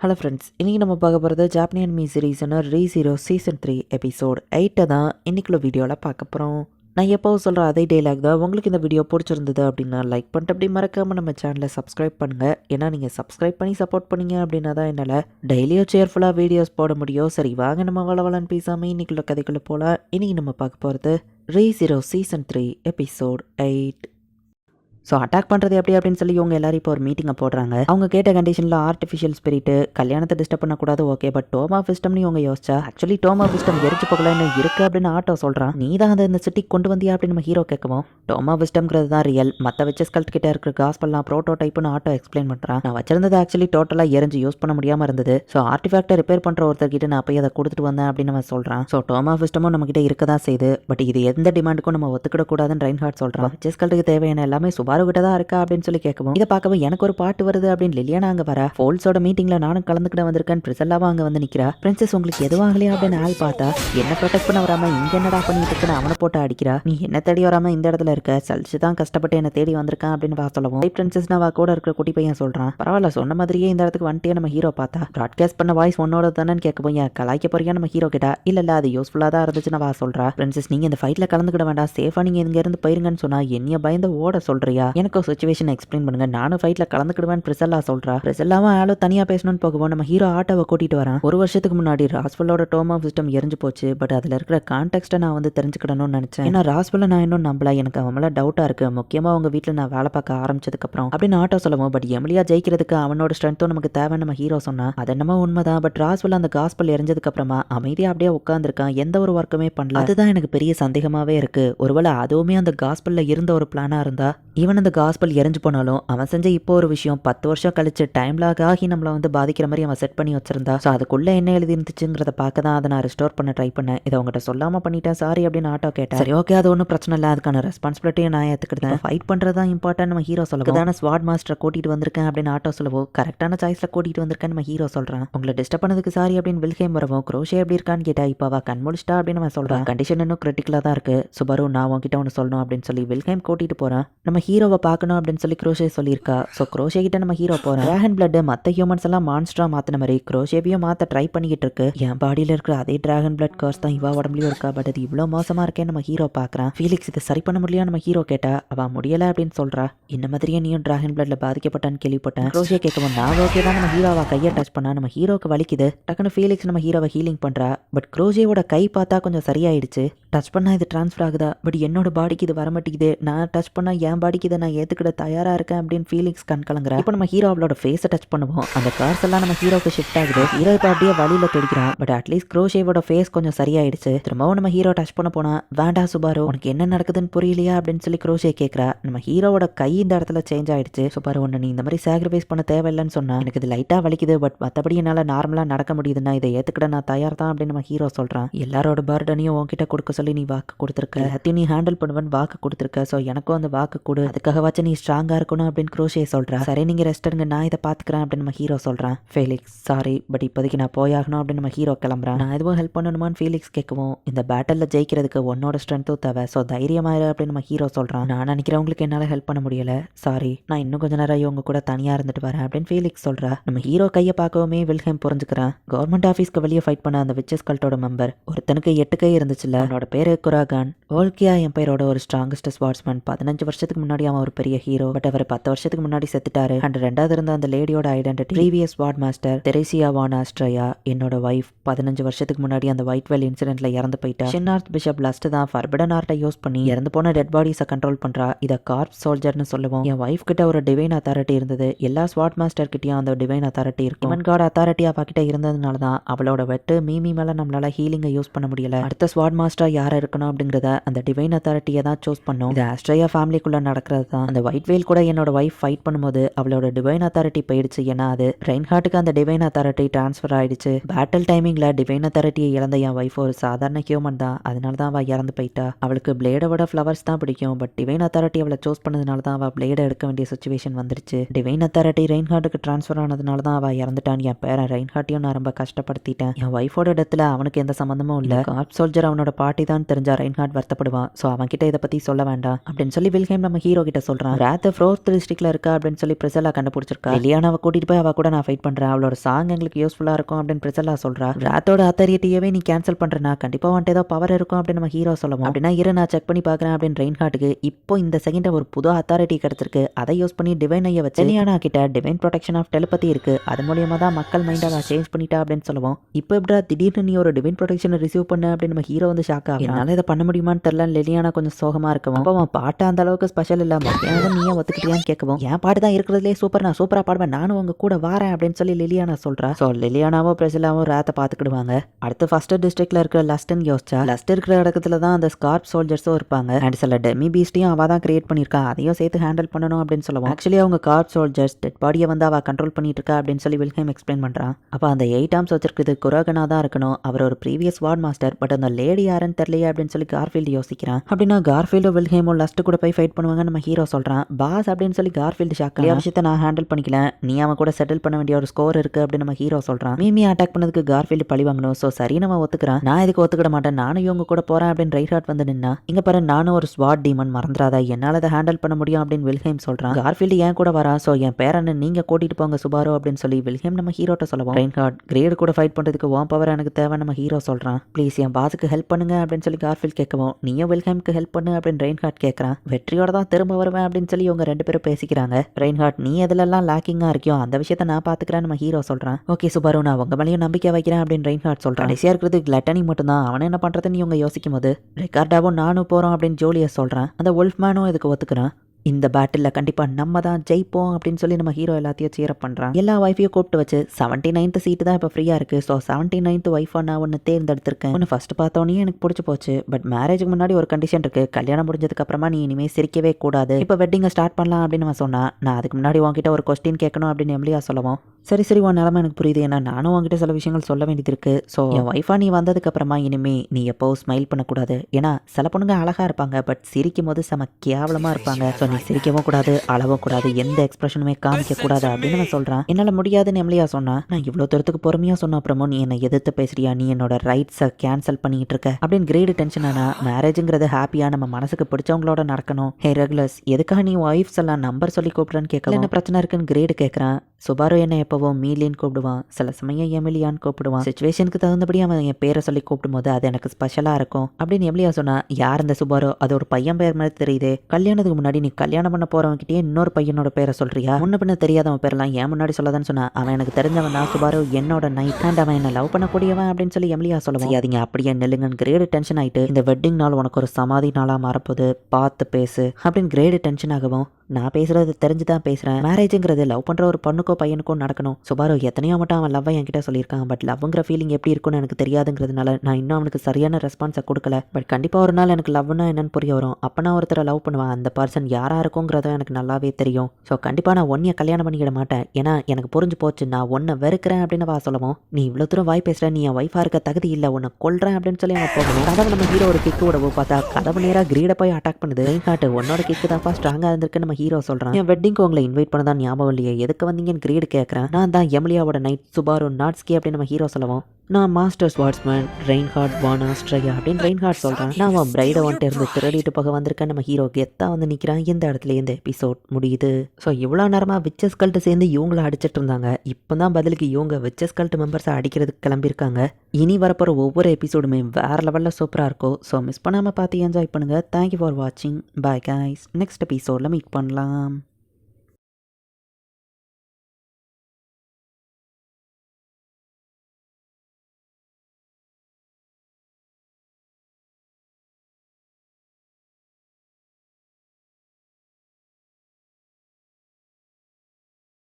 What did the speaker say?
Hello friends இன்றைக்கி நம்ம பார்க்க போகிறது ஜாப்பனியன் மீ சீரீஸ்னு re zero season three episode எயிட்டை தான் இன்றைக்குள்ள வீடியோவில் பார்க்க போகிறோம் நான் எப்போவும் சொல்கிற அதே டைலாக் தான். உங்களுக்கு இந்த வீடியோ பிடிச்சிருந்தது அப்படின்னா லைக் பண்ணிட்டு அப்படி மறக்காமல் நம்ம சேனலை சப்ஸ்கிரைப் பண்ணுங்கள் ஏன்னா நீங்கள் சப்ஸ்கிரைப் பண்ணி சப்போர்ட் பண்ணீங்க அப்படின்னா தான் என்னால் டெய்லியும் சேர்ஃபுல்லாக வீடியோஸ் போட முடியும். சரி வாங்க நம்ம வளவலன்னு பேசாமல் இன்றைக்குள்ள கதைக்குள்ளே போகலாம் இன்றைக்கி நம்ம பார்க்க போகிறது re zero season three episode eight so attack பண்ணுறது எப்படி அப்படின்னு சொல்லி இவங்க எல்லாரும் இப்போ ஒரு மீட்டிங்கை போடுறாங்க. அவங்க கேட்ட கண்டிஷனில் ஆர்டிஃபிஷியல் ஸ்பிரிட் கல்யாணத்தை டிஸ்டர்ப் பண்ணக்கூடாது ஓகே பட் டோமா சிஸ்டம்னு இவங்க யோசிச்சா ஆக்சுவலி டோமா சிஸ்டம் எரிச்சு போகலன்னு இருக்கு அப்படின்னு ஆட்டோ சொல்கிறான் நீ தான் அதை இந்த சிட்டிக்கு கொண்டு வந்தியா அப்படின்னு நம்ம ஹீரோ கேட்கவும் டோமா விஸ்டம்ங்கிறது தான் ரியல் மற்ற வச்ச கல்ட் கிட்ட இருக்கிற காஸ்பெல்லாம் ப்ரோட்டோ டைப்னு ஆட்டோ எக்ஸ்பிளைன் பண்ணுறான் நான் வச்சிருந்தது ஆக்சுவலி டோட்டலாக எரிஞ்சு யூஸ் பண்ண முடியாமல் இருந்தது. ஸோ ஆர்டிஃபேக்டை ரிப்பேர் பண்ணுற ஒருத்தர்கிட்ட நான் போய் அதை கொடுத்துட்டு வந்தேன் அப்படின்னு நம்ம சொல்கிறான் ஸோ டோமா விஸ்டமும் நம்மகிட்ட இருக்க தான் செய்யுது. பட் இது எந்த டிமாண்டுக்கும் நம்ம ஒத்துக்கிடக்கூடாதுன்னு ரைன் ஹார்ட் சொல்கிறான் வச்ச கல்ட்டுக்கு தேவையான எல்லாமே சுபா கிட்ட தான் இருக்கா அப்படின்னு சொல்லி கேட்கவும் இதை பார்க்கவும் எனக்கு ஒரு பாட்டு வருது அப்படின்னு லிலியானா அங்க வர. ஃபோல்ஸோட மீட்டிங்ல நானும் கலந்துக்கிட வந்திருக்கேன். பிரிசல்லாவும் அங்க வந்து நிக்கிறா. பிரின்சஸ் உங்களுக்கு எதுவாகலையா அப்படின்னு ஆள் பார்த்தா என்ன ப்ரொடெக்ட் பண்ண வராம இங்க என்னடா பண்ணிட்டு இருக்குன்னு அவனை போட்டு அடிக்கிறா. நீ என்ன தேடி வராம இந்த இடத்துல இருக்க? சலிச்சு தான் கஷ்டப்பட்டு என்ன தேடி வந்திருக்கான் அப்படின்னு வா சொல்லவும். பிரின்சஸ் நான் கூட இருக்கிற குட்டி பையன் சொல்றான். பரவாயில்ல சொன்ன மாதிரியே இந்த இடத்துக்கு வந்துட்டே நம்ம ஹீரோ பார்த்தா. ப்ராட்காஸ்ட் பண்ண வாய்ஸ் உன்னோட தானே கேட்கவும் ஏன் கலாய்க்க போறியா நம்ம ஹீரோ கிட்ட? இல்ல இல்ல அது யூஸ்ஃபுல்லா தான் இருந்துச்சுன்னு வா சொல்றா. பிரின்சஸ் நீங்க இந்த ஃபைட்ல கலந்துக்கிட வேண்டாம். சேஃபா நீங்க இங்க இருந்து போயிருங்கன்னு சொன்னா என்னைய பயந்து ஓட சொல்றியா? எனக்கு ஒரு சுச்சுவேஷன் எக்ஸ்பிளைன் பண்ணுங்க. நானும் ஃபைட்ல கலந்துக்கிடுவேன் பிரிசல்லா சொல்றா. பிரிசல்லாவும் ஆளோ தனியா பேசணும்னு போகவும் நம்ம ஹீரோ ஆட்டோவை கூட்டிட்டு வரான். ஒரு வருஷத்துக்கு முன்னாடி ராஸ்வெல்லோட ஆஃப் சிஸ்டம் எரிஞ்சு போச்சு. பட் அதுல இருக்கிற கான்டெக்ட்டை நான் வந்து தெரிஞ்சுக்கிடணும்னு நினைச்சேன். ஏன்னா ராஸ்வெல்ல நான் இன்னும் நம்பல. எனக்கு அவன் டவுட்டா இருக்கு. முக்கியமா அவங்க வீட்டுல நான் வேலை பார்க்க ஆரம்பிச்சதுக்கு அப்புறம் அப்படின்னு ஆட்டோ சொல்லவும் பட் எமிலியா ஜெயிக்கிறதுக்கு அவனோட ஸ்ட்ரென்த்தும் நமக்கு தேவை நம்ம ஹீரோ சொன்னா அது என்னமோ உண்மைதான். பட் ராஸ்வெல் அந்த காஸ்பல் எரிஞ்சதுக்கு அப்புறமா அமைதியா அப்படியே உட்காந்துருக்கான் எந்த ஒரு ஒர்க்குமே பண்ணல. அதுதான் எனக்கு பெரிய சந்தேகமாவே இருக்கு. ஒருவேளை அதுவுமே அந்த காஸ்பல்ல இருந்த ஒரு பிளானா இருந்தா அந்த காஸ்பல் எரிஞ்சு போனாலும் அவன் செஞ்ச இப்போ ஒரு விஷயம் பத்து வருஷம் கழிச்சு டைம் லாக் ஆகி நம்மள வந்து பாதிக்கிற மாதிரி அவன் செட் பண்ணி வச்சிருந்தா ஸோ அதுக்குள்ள என்ன எழுதி இருந்துச்சுங்கிறத பார்க்க தான் அதை நான் ரெஸ்டோர் பண்ண ட்ரை பண்ணேன். இதை உங்ககிட்ட சொல்லாம பண்ணிட்டேன் சாரி அப்படின்னு ஆட்டோ கேட்டேன். சரி ஓகே அது ஒன்றும் பிரச்சனை இல்லை அதுக்கான ரெஸ்பான்சிபிலிட்டியை நான் ஏற்றுக்கிட்டேன் ஃபைட் பண்ணுறது தான் இம்பார்ட்டன் நம்ம ஹீரோ சொல்லுவோம் தானே ஸ்வாட் மாஸ்டரை கூட்டிட்டு வந்திருக்கேன் அப்படின்னு ஆட்டோ சொல்லவும் கரெக்டான சாய்ஸில் கூட்டிட்டு வந்திருக்கேன் நம்ம ஹீரோ சொல்கிறான் உங்களை டிஸ்டர்ப் பண்ணதுக்கு சாரி அப்படின்னு வில்ஹேம் வரவும் குரோஷே எப்படி இருக்கான்னு கேட்டா இப்போ அவ கண் முடிச்சிட்டா அப்படின்னு அவன் சொல்கிறான் கண்டிஷன் இன்னும் கிரிட்டிக்கலாக தான் இருக்கு. சுபரு நான் உன்கிட்ட ஒன்று சொல்லணும் அப்படின்னு சொல்லி வில்ஹேம் கூட்டிட்டு போறான். நம்ம ஹீரோவை பார்க்கணும் அப்படின்னு சொல்லி குரோஷே சொல்லியிருக்கா. ஸோ குரோஷே கிட்ட நம்ம ஹீரோ போகிறோம் ட்ராகன் பிளட் மற்ற ஹியூமன்ஸ் எல்லாம் மான்ஸ்டரா மாற்றின மாதிரி குரோஷேவையும் மாற்ற ட்ரை பண்ணிக்கிட்டு இருக்கு. என் பாடியில் இருக்கிற அதே டிராகன் பிளட் கர்ஸ் தான் இவா உடம்புலயும் இருக்கா? பட் அது இவ்வளோ மோசமா இருக்கே நம்ம ஹீரோ பார்க்குறான். ஃபீலிக்ஸ் இதை சரி பண்ண முடியல நம்ம ஹீரோ கேட்டா அவ முடியல அப்படின்னு சொல்றா. இந்த மாதிரியே நீயும் டிராகன் பிளட்ல பாதிக்கப்பட்டான்னு கேள்விப்பட்டேன். குரோஷே கேட்கவும் நான் ஓகே தான் நம்ம ஹீரோவா கையை டச் பண்ணா நம்ம ஹீரோக்கு வலிக்குது. டக்குன்னு ஃபீலிக்ஸ் நம்ம ஹீரோவை ஹீலிங் பண்றா. பட் குரோஷேவோட கை பார்த்தா கொஞ்சம் சரியாயிடுச்சு. டச் பண்ணா இது ட்ரான்ஸ்ஃபர் ஆகுதா? பட் என்னோட பாடிக்கு இது வர மாட்டேங்குது நான் டச் பண்ணா என் பாடிக்கு இதை நான் ஏற்றுக்கிட தயாராக இருக்கேன் அப்படின்னு ஃபீலிங்ஸ் கண் கலங்குறா. இப்போ நம்ம ஹீரோ அவளோட ஃபேஸை டச் பண்ணுவோம். அந்த கார்ஸ் எல்லாம் நம்ம ஹீரோக்கு ஷிஃப்ட் ஆகுது. ஹீரோ இப்போ அப்படியே வழியில் துடிக்கிறான். பட் அட்லீஸ்ட் குரோஷேவோட ஃபேஸ் கொஞ்சம் சரியாயிடுச்சு. திரும்பவும் நம்ம ஹீரோ டச் பண்ண போனா வேண்டா சுபாரு உனக்கு என்ன நடக்குதுன்னு புரியலையா? அப்படின்னு சொல்லி குரோஷே கேட்குறா நம்ம ஹீரோவோட கை இந்த இடத்துல சேஞ்ச் ஆயிடுச்சு. சுபாரு ஒன்று நீ இந்த மாதிரி சாக்ரிஃபைஸ் பண்ண தேவையில்லைன்னு சொன்னா எனக்கு இது லைட்டாக வலிக்குது. பட் மற்றபடி என்னால் நார்மலாக நடக்க முடியுதுன்னா இதை ஏற்றுக்கிட நான் தயார் தான் அப்படின்னு நம்ம ஹீரோ சொல்கிறான் எல்லாரோட பர்டனையும் உன்கிட்ட கொடுக்க சொல்லி நீ வாக்கு கொடுத்துருக்க. எல்லாத்தையும் நீ ஹேண்டில் பண்ணுவேன்னு வாக்கு கொடுத்துருக்க. ஸோ எனக்கும் அந்த வாக்கு கொடு. அதுக்காகவாச்சும் நீ ஸ்ட்ராங்காக இருக்கணும் அப்படின்னு குரோஷே சொல்கிறா சரி நீங்கள் ரெஸ்ட் எடுங்க. நான் இதை பார்த்துக்கிறேன் அப்படின்னு நம்ம ஹீரோ சொல்கிறான் ஃபேலிக்ஸ் சாரி பட் இப்போதைக்கு நான் போயாகணும் அப்படின்னு நம்ம ஹீரோ கிளம்புறான் நான் எதுவும் ஹெல்ப் பண்ணணுமான்னு ஃபீலிக்ஸ் கேட்கவும் இந்த பேட்டலில் ஜெயிக்கிறதுக்கு உன்னோட ஸ்ட்ரென்த்தும் தேவை. ஸோ தைரியமாயிரு அப்படின்னு நம்ம ஹீரோ சொல்கிறான் நான் நினைக்கிறவங்களுக்கு என்னால் ஹெல்ப் பண்ண முடியல. சாரி நான் இன்னும் கொஞ்ச நேரம் இவங்க கூட தனியாக இருந்துட்டு வரேன் அப்படின்னு ஃபீலிக்ஸ் சொல்கிறா நம்ம ஹீரோ கையை பார்க்கவுமே வில்ஹேம் புரிஞ்சுக்கிறான். கவர்மெண்ட் ஆஃபீஸ்க்கு வெளியே ஃபைட் பண்ண அந்த விச்சஸ் கல்ட்டோட மெம்பர் ஒருத்தனுக்கு எட்டு கை இருந்துச்சுல்ல. அவனோட பேரு குராகான் ஓல்கியா எம்பையரோட ஒரு ஸ்ட்ராங்கஸ்ட் ஸ்பாட்ஸ்மேன் பதினஞ்சு வருஷத்துக்கு முன்னாடி அவன் ஒரு பெரிய ஹீரோ பட் அவர் பத்து வருஷத்துக்கு முன்னாடி செத்துட்டாரு. அண்ட் ரெண்டாவது இருந்த அந்த லேடியோட identity previous ward master Theresia van Astrea என்னோட ஒய்ஃப் பதினஞ்சு வருஷத்துக்கு முன்னாடி அந்த ஒயிட் வெல் இன்சிடென்ட்ல இறந்து போயிட்டா. சின்னார்த் பிஷப் லாஸ்ட் தான் ஃபர்பிடன் ஆர்ட்டை யூஸ் பண்ணி இறந்து போன டெட் பாடிஸை கண்ட்ரோல் பண்றா. இதை கார்ப் சோல்ஜர்னு சொல்லுவோம். என் ஒய்ஃப் கிட்ட ஒரு டிவைன் அத்தாரிட்டி இருந்தது. எல்லா ஸ்வாட் மாஸ்டர் கிட்டயும் அந்த டிவைன் அத்தாரிட்டி இருக்கும். இவன் காட் அத்தாரிட்டி அவகிட்ட இருந்ததுனால தான் அவளோட வெட்டு மீமி மேல நம்மளால ஹீலிங்கை யூஸ் பண்ண முடியல. அடுத்த ஸ்வாட் மாஸ்டர் யாரா இருக்கணும் அப்படிங்கறத அந்த டிவைன் அத்தாரிட்டியை தான் சூஸ் பண்ணும். இது ஆஸ்ட்ரேயா ஃபேமிலிக்குள்ள நடக்கிறது தான் அந்த ஒயிட் வெயில் கூட என்னோட ஒய்ஃப் ஃபைட் பண்ணும்போது அவளோட டிவைன் அத்தாரிட்டி போயிடுச்சு. ஏன்னா அது ரெயின்ஹார்ட்டுக்கு அந்த டிவைன் அத்தாரிட்டி ட்ரான்ஸ்ஃபர் ஆயிடுச்சு. பேட்டில் டைமிங்ல டிவைன் அத்தாரிட்டியை இழந்த என் ஒய்ஃப் ஒரு சாதாரண ஹியூமன் தான். அதனால தான் அவள் இறந்து போயிட்டா. அவளுக்கு பிளேடோட ஃப்ளவர்ஸ் தான் பிடிக்கும். பட் டிவைன் அத்தாரிட்டி அவளை சூஸ் பண்ணதுனால தான் அவள் பிளேடை எடுக்க வேண்டிய சுச்சுவேஷன் வந்துருச்சு. டிவைன் அத்தாரிட்டி ரெயின்ஹார்ட்டுக்கு ட்ரான்ஸ்ஃபர் ஆனதுனால தான் அவள் இறந்துட்டான் என் பேரன் ரெயின்ஹார்ட்டையும் நான் ரொம்ப கஷ்டப்படுத்திட்டேன். என் ஒய்ஃபோட இடத்துல அவனுக்கு எந்த சம்மந்தமும் இல்லை. காப் சோல்ஜர் அவனோட பாட்டி தான் தெரிஞ்சா ரெயின்ஹார்ட் வருத்தப்படுவான். ஸோ அவன் கிட்ட இதை பற்றி சொல்ல வேண்டாம். அப்படின்னு சொல்லி வில்ஹேம் நம்ம ஹீரோ கிட்ட சொல்றான் ராத்த ஃபோர்த் டிஸ்ட்ரிக்ட்ல இருக்கா? அப்படின்னு சொல்லி பிரிசல்லா கண்டுபிடிச்சிருக்கா. லியானாவை கூட்டிட்டு போய் அவ கூட நான் ஃபைட் பண்ணுறேன் அவளோட சாங் எங்களுக்கு யூஸ்ஃபுல்லா இருக்கும் அப்படின்னு பிரிசல்லா சொல்கிறா ராத்தோட அத்தாரிட்டியவே நீ கேன்சல் பண்ணுறேன்னா கண்டிப்பா வந்துட்டு ஏதோ பவர் இருக்கும் அப்படின்னு நம்ம ஹீரோ சொல்லுவோம். அப்படின்னா இரு நான் செக் பண்ணி பார்க்குறேன் அப்படின்னு ரெயின் ஹார்ட்டுக்கு இப்போ இந்த செகண்ட் ஒரு புது அத்தாரிட்டி கிடைச்சிருக்கு. அதை யூஸ் பண்ணி டிவைன் ஐய வச்சு லியானா கிட்ட டிவைன் ப்ரொடெக்ஷன் ஆஃப் டெலிபதி இருக்கு. அது மூலியமா தான் மக்கள் மைண்டை நான் சேஞ்ச் பண்ணிட்டா அப்படின்னு சொல்லுவோம். இப்போ எப்படா திடீர்னு நீ ஒரு டிவைன் ப்ரொடெக்ஷனை ரிசீவ் பண்ண அப்படின்னு நம்ம ஹீரோ வந்து ஷாக் ஆகும் என்னால் இதை பண்ண முடியுமான்னு தெரியல லெலியானா கொஞ்சம் சோகமா இருக்கும் அப்போ அவன் பாட்டு அந்த அளவுக்கு ஸ்பெஷல் இல்லாம ஏன் ஒத்துக்கிட்டியான்னு கேட்கவும் என் பாட்டு தான் இருக்கிறதுலே சூப்பர். நான் சூப்பரா பாடுவேன். நானும் உங்க கூட வரேன் அப்படின்னு சொல்லி லிலியானா சொல்றா. ஸோ லிலியானாவும் பிரசிலாவும் ரேத்தை பார்த்துக்கிடுவாங்க அடுத்து ஃபர்ஸ்ட் டிஸ்ட்ரிக்ட்ல இருக்கிற லஸ்டன் யோசிச்சா லஸ்ட் இருக்கிற இடத்துல தான் அந்த ஸ்கார்ப் சோல்ஜர்ஸும் இருப்பாங்க. அண்ட் சில டெமி பீஸ்டையும் அவ தான் கிரியேட் பண்ணியிருக்கா. அதையும் சேர்த்து ஹேண்டில் பண்ணணும் அப்படின்னு சொல்லுவோம். ஆக்சுவலி அவங்க கார்ப் சோல்ஜர்ஸ் டெட் பாடியை வந்து அவ கண்ட்ரோல் பண்ணிட்டு இருக்கா அப்படின்னு சொல்லி வில்ஹேம் எக்ஸ்பிளைன் பண்றான். அப்போ அந்த எயிட் ஆம்ஸ் வச்சிருக்கிறது குரோகனா தான் இருக்கணும். அவர் ஒரு ப்ரீவியஸ் வார்ட் மாஸ்டர் பட் அந்த லேடி யாருன்னு தெரியலையே அப்படின்னு சொல்லி கார்ஃபீல்டு யோசிக்கிறான். அப்படின்னா கார்ஃபீல்டும் வில்ஹேமும் லஸ்ட் கூட போய் ஃபைட் பண்ணுவாங்க நம்ம ஹீரோ சொல்கிறான் பாஸ் அப்படின்னு சொல்லி கார்ஃபீல்டு ஷாக் விஷயத்தை நான் ஹேண்டில் பண்ணிக்கல. நீ அவன் கூட செட்டில் பண்ண வேண்டிய ஒரு ஸ்கோர் இருக்கு அப்படின்னு நம்ம ஹீரோ சொல்கிறான் மீமி அட்டாக் பண்ணதுக்கு கார்ஃபீல்டு பழி வாங்கணும். ஸோ சரி நம்ம ஒத்துக்கிறான். நான் இதுக்கு ஒத்துக்கிட மாட்டேன்? நானும் இவங்க கூட போகிறேன் அப்படின்னு ரைட் ஹார்ட் வந்து நின்னா இங்கே பாரு நானும் ஒரு ஸ்வாட் டீமன் மறந்துடாதா. என்னால் அதை ஹேண்டில் பண்ண முடியும் அப்படின்னு வில்ஹேம் சொல்கிறான் கார்ஃபீல்டு ஏன் கூட வரா? ஸோ என் பேரனை நீங்கள் கூட்டிகிட்டு போங்க சுபாரோ அப்படின்னு சொல்லி வில்ஹேம் நம்ம ஹீரோட்ட சொல்லுவோம் ரெயின் ஹார்ட் கிரேடு கூட ஃபைட் பண்ணுறதுக்கு ஓன் பவர் எனக்கு தேவை நம்ம ஹீரோ சொல்கிறான் ப்ளீஸ் என் பாஸுக்கு ஹெல்ப் பண்ணுங்க அப்படின்னு சொல்லி கார்ஃபீல்டு கேட்கவும் நீயும் வில்ஹேம்க்கு ஹெல்ப் பண்ணு அப்படின்னு ரெயின் ஹார்ட் கேட்குறான். வெற்றியோட தான் திரும்ப வருவேன் அப்படின்னு சொல்லி இவங்க ரெண்டு பேரும் பேசிக்கிறாங்க. ரெயின்ஹார்ட் நீ எதுலெல்லாம் லேக்கிங்கா இருக்கியோ அந்த விஷயத்த நான் பாத்துக்கிறேன் நம்ம ஹீரோ சொல்றான். ஓகே சுபாரு நான் உங்க மேலேயும் நம்பிக்கை வைக்கிறேன் அப்படின்னு ரெயின் சொல்கிறான் சொல்றான். கடைசியா இருக்கிறது கிளட்டனி மட்டும்தான். அவனை என்ன பண்றதுன்னு இவங்க யோசிக்கும் போது ரெக்கார்டாவும் நானும் போறோம் அப்படின்னு ஜோலியை சொல்றான். அந்த ஒல்ஃப்மேனும் இதுக்கு ஒத்துக்கிறான். இந்த பேட்டில் கண்டிப்பாக நம்ம தான் ஜெயிப்போம் அப்படின்னு சொல்லி நம்ம ஹீரோ எல்லாத்தையும் சீரப் பண்ணுறான் எல்லா ஒய்ஃபையும் கூப்பிட்டு வச்சு செவன்ட்டி நைன்த் சீட்டு தான் இப்போ ஃப்ரீயாக இருக்குது ஸோ செவன்ட்டி நைன்த் ஒய்ஃபாக நான் ஒன்று தேர்ந்தெடுத்திருக்கேன். ஒன்று ஃபஸ்ட் பார்த்தோன்னே எனக்கு பிடிச்சி போச்சு. பட் மேரேஜுக்கு முன்னாடி ஒரு கண்டிஷன் இருக்குது கல்யாணம் முடிஞ்சதுக்கு அப்புறமா நீ இனிமேல் சிரிக்கவே கூடாது. இப்போ வெட்டிங்கை ஸ்டார்ட் பண்ணலாம் அப்படின்னு நம்ம சொன்னா நான் அதுக்கு முன்னாடி உங்ககிட்ட ஒரு கொஸ்டின் கேட்கணும் அப்படின்னு எம்லியா சொல்லுவோம் சரி சரி உன் நிலமை எனக்கு புரியுது. ஏன்னா நானும் உங்ககிட்ட சில விஷயங்கள் சொல்ல வேண்டியது இருக்கு. ஸோ என் ஒய்ஃபா நீ வந்ததுக்கு அப்புறமா இனிமே நீ எப்போ ஸ்மைல் பண்ணக்கூடாது. ஏன்னா சில பொண்ணுங்க அழகா இருப்பாங்க. பட் சிரிக்கும் போது செம கேவலமா இருப்பாங்க. ஸோ நீ சிரிக்கவும் கூடாது அளவும் கூடாது எந்த எக்ஸ்பிரஷனுமே காமிக்க கூடாது அப்படின்னு நான் சொல்றேன். என்னால முடியாதுன்னு எம்லியா சொன்னா நான் இவ்வளவு தூரத்துக்கு பொறுமையா சொன்ன அப்புறமும் நீ என்னை எதிர்த்து பேசுறியா? நீ என்னோட ரைட்ஸை கேன்சல் பண்ணிட்டு இருக்க. அப்படின்னு கிரேடு டென்ஷன் ஆனா மேரேஜுங்கிறது ஹாப்பியா நம்ம மனசுக்கு பிடிச்சவங்களோட நடக்கணும். ஹே ரெகுலர்ஸ் எதுக்காக நீ ஒய்ஃப்ஸ் எல்லாம் நம்பர் சொல்லி கூப்பிடுறேன்னு கேட்கல? என்ன பிரச்சனை இருக்குன்னு கிரேடு கேட்கறான் சுபாரு என்ன எப்பவும் மீலின்னு கூப்பிடுவான் சில சமயம் எமிலியான்னு கூப்பிடுவான். சுச்சுவேஷனுக்கு தகுந்தபடி அவன் என் பேரை சொல்லி கூப்பிடும்போது அது எனக்கு ஸ்பெஷலாக இருக்கும். அப்படின்னு எமிலியா சொன்னா யார் இந்த சுபாரு அது ஒரு பையன் பேர் மாதிரி தெரியுது. கல்யாணத்துக்கு முன்னாடி நீ கல்யாணம் பண்ண போறவன்கிட்டயே இன்னொரு பையனோட பேரை சொல்றியா? முன்ன பின்ன தெரியாதவன் பேரெல்லாம் ஏன் முன்னாடி சொல்லாதான்னு சொன்னா அவன் எனக்கு தெரிஞ்சவன் நான் சுபாரு என்னோட நைட் அண்ட் அவன் என்ன லவ் பண்ணக்கூடியவன் அப்படின்னு சொல்லி எமிலியா சொல்ல முடியாதீங்க அப்படியே நெல்லுங்கன்னு கிரேடு டென்ஷன் ஆயிட்டு இந்த வெட்டிங் நாள் உனக்கு ஒரு சமாதி நாளாக மாறப்போகுது பார்த்து பேசு. அப்படின்னு கிரேடு டென்ஷன் ஆகவும் நான் பேசுறது தெரிஞ்சு தான் பேசுறேன். மேரேஜுங்கிறது லவ் பண்ற ஒரு பொண்ணுக்கோ பையனுக்கும் நடக்கணும். சுபாரோ எத்தனையோ மட்டும் அவன் லவ்வை என்கிட்ட சொல்லியிருக்கான். பட் லவ்ங்கிற ஃபீலிங் எப்படி இருக்கும்னு எனக்கு தெரியாதுங்கிறதுனால நான் இன்னும் அவனுக்கு சரியான ரெஸ்பான்ஸை கொடுக்கல. பட் கண்டிப்பாக ஒரு நாள் எனக்கு லவ்னா என்னன்னு புரிய வரும். அப்போ நான் ஒருத்தரை லவ் பண்ணுவேன். அந்த பர்சன் யாராக இருக்குங்கிறதும் எனக்கு நல்லாவே தெரியும். ஸோ கண்டிப்பாக நான் ஒன்னைய கல்யாணம் பண்ணிக்கிட மாட்டேன். ஏன்னா எனக்கு புரிஞ்சு போச்சு. நான் ஒன்றை வெறுக்கிறேன் அப்படின்னு வா சொல்லவும். நீ இவ்வளோ தூரம் வாய் பேசுகிற நீ என் ஒய்ஃபாக இருக்க தகுதி இல்லை. உன்னை கொள்றேன் அப்படின்னு சொல்லி அவன் போகணும். கதவு நம்ம ஹீரோ ஒரு கிக்கு விடவோ பார்த்தா கதவு நேராக கிரீடை போய் அட்டாக் பண்ணுது. காட்டு உன்னோட கிக்கு தான்ப்பா ஸ்ட்ராங்காக இருந்திருக்கு நம்ம ஹீரோ சொல்கிறான் என் வெட்டிங்க்கு உங்களை இன்வைட் பண்ணதான் ஞாபகம் இல்லையே. எதுக்கு வந்தீங்கன்னு கிரேடு கேட்குறேன் நான் தான் எம்லியாவோட நைட் சுபாரு நாட்ஸ்கி அப்படின்னு நம்ம ஹீரோ சொல்லுவோம். நான் மாஸ்டர்ஸ் வாட்ஸ்மேன் ரெயின் ஹார்ட் ஸ்ட்ரையா அப்படின்னு ரெயின் ஹார்ட் சொல்கிறேன் நான் அவன் பிரைடை வந்துட்டு இருந்து திருடிட்டு போக வந்திருக்கேன் நம்ம ஹீரோ கெத்தாக வந்து நிற்கிறான் இந்த இடத்துல இந்த எபிசோட் முடியுது. ஸோ இவ்வளோ நேரமாக விச்சஸ் கல்ட்டு சேர்ந்து இவங்கள அடிச்சிட்டு இருந்தாங்க. இப்போ தான் பதிலுக்கு இவங்க விச்சஸ் கல்ட்டு மெம்பர்ஸை அடிக்கிறதுக்கு கிளம்பியிருக்காங்க. இனி வரப்போகிற ஒவ்வொரு எபிசோடுமே வேறு லெவலில் சூப்பராக இருக்கும். ஸோ மிஸ் பண்ணாமல் பார்த்து என்ஜாய் பண்ணுங்கள் தேங்க்யூ ஃபார் வாட்சிங் பாய் கைஸ் நெக்ஸ்ட் எபிசோடில் மீட் பண்ணலாம்.